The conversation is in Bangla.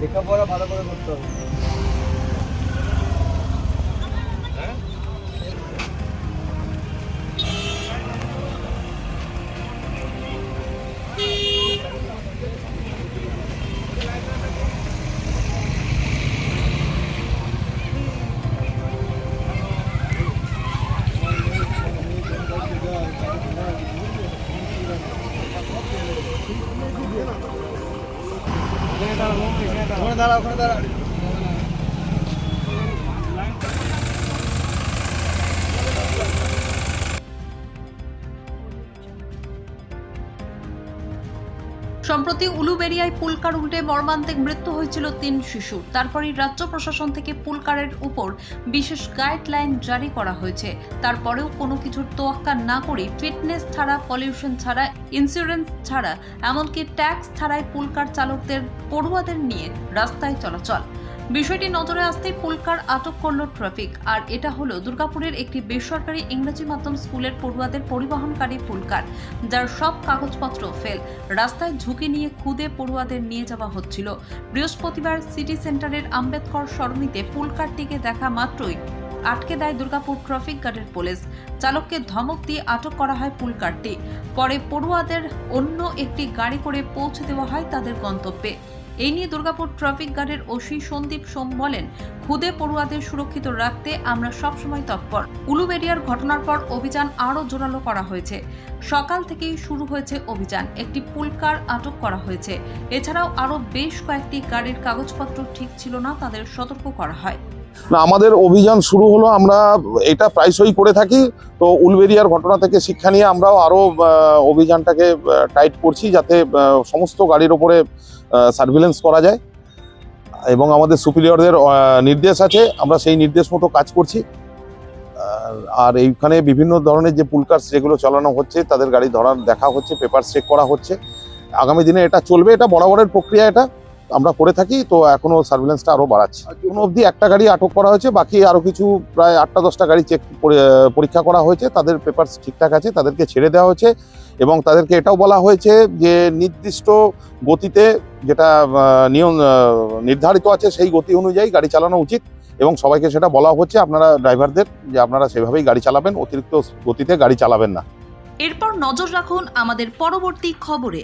লেখাপড়া ভালো করে করতে হবে। ওখানে দাঁড়া ওখানে দাঁড়া। সম্প্রতি উলুবেরিয়ায় পুলকার উল্টে মর্মান্তিক মৃত্যু হয়েছিল তিন শিশু। তারপরই রাজ্য প্রশাসন থেকে পুলকারের উপর বিশেষ গাইডলাইন জারি করা হয়েছে। তারপরেও কোনো কিছুর তোয়াক্কা না করে ফিটনেস ছাড়া, পলিউশন ছাড়া, ইন্স্যুরেন্স ছাড়া, এমনকি ট্যাক্স ছাড়াই পুলকার চালকদের, পড়ুয়াদের নিয়ে রাস্তায় চলাচল। বিষয়টি নজরে আসতেই পুলকার আটক করল ট্রাফিক। আর এটা হলো দুর্গাপুরের একটি বেসরকারি ইংরেজি মাধ্যম স্কুলের পড়ুয়াদের পরিবহনকারী পুলকার যার সব কাগজপত্র ফেল। রাস্তায় ঝুঁকি নিয়ে খুদে পড়ুয়াদের নিয়ে যাওয়া হচ্ছিল। বৃহস্পতিবার সিটি সেন্টারের আম্বেদকর সরণিতে পুলকারটিকে দেখা মাত্রই আটকে দেয় দুর্গাপুর ট্রাফিক গার্ডের পুলিশ। চালককে ধমক দিয়ে আটক করা হয় পুলকারটি পরে পড়ুয়াদের অন্য একটি গাড়ি করে পৌঁছে দেওয়া হয় তাদের গন্তব্যে। এই নিয়ে দুর্গাপুর ট্রাফিক গার্ডের ওসি সন্দীপ সোম বলেন, খুদে পড়ুয়াদের সুরক্ষিত রাখতে আমরা সবসময় তৎপর। উলুবেরিয়ার ঘটনার পর অভিযান আরও জোরালো করা হয়েছে। সকাল থেকেই শুরু হয়েছে অভিযান। একটি পুলকার আটক করা হয়েছে। এছাড়াও আরও বেশ কয়েকটি গাড়ির কাগজপত্র ঠিক ছিল না, তাদের সতর্ক করা হয়। না, আমাদের অভিযান শুরু হলো, আমরা এটা প্রায়শই করে থাকি। তো উলবেরিয়ার ঘটনা থেকে শিক্ষা নিয়ে আমরাও আরও অভিযানটাকে টাইট করছি যাতে সমস্ত গাড়ির ওপরে সার্ভিলেন্স করা যায়। এবং আমাদের সুপিরিয়রদের নির্দেশ আছে, আমরা সেই নির্দেশ মতো কাজ করছি। আর- এইখানে বিভিন্ন ধরনের যে পুলকার্স যেগুলো চালানো হচ্ছে, তাদের গাড়ি ধরার দেখা হচ্ছে পেপার চেক করা হচ্ছে। আগামী দিনে এটা চলবে, এটা বরাবরের প্রক্রিয়া এটা। আমরা করে থাকি তো এখনও সার্ভিলেন্সটা আরও বাড়াচ্ছি। এখনও অবধি একটা গাড়ি আটক করা হয়েছে বাকি আরও কিছু প্রায় আটটা দশটা গাড়ি চেক পরীক্ষা করা হয়েছে তাদের পেপার ঠিকঠাক আছে তাদেরকে ছেড়ে দেওয়া হয়েছে এবং তাদেরকে এটাও বলা হয়েছে যে নির্দিষ্ট গতিতে যেটা নিয়ম নির্ধারিত আছে সেই গতি অনুযায়ী গাড়ি চালানো উচিত এবং সবাইকে সেটা বলা হচ্ছে আপনারা ড্রাইভারদের যে আপনারা সেভাবেই গাড়ি চালাবেন অতিরিক্ত গতিতে গাড়ি চালাবেন না। এরপর নজর রাখুন আমাদের পরবর্তী খবরে।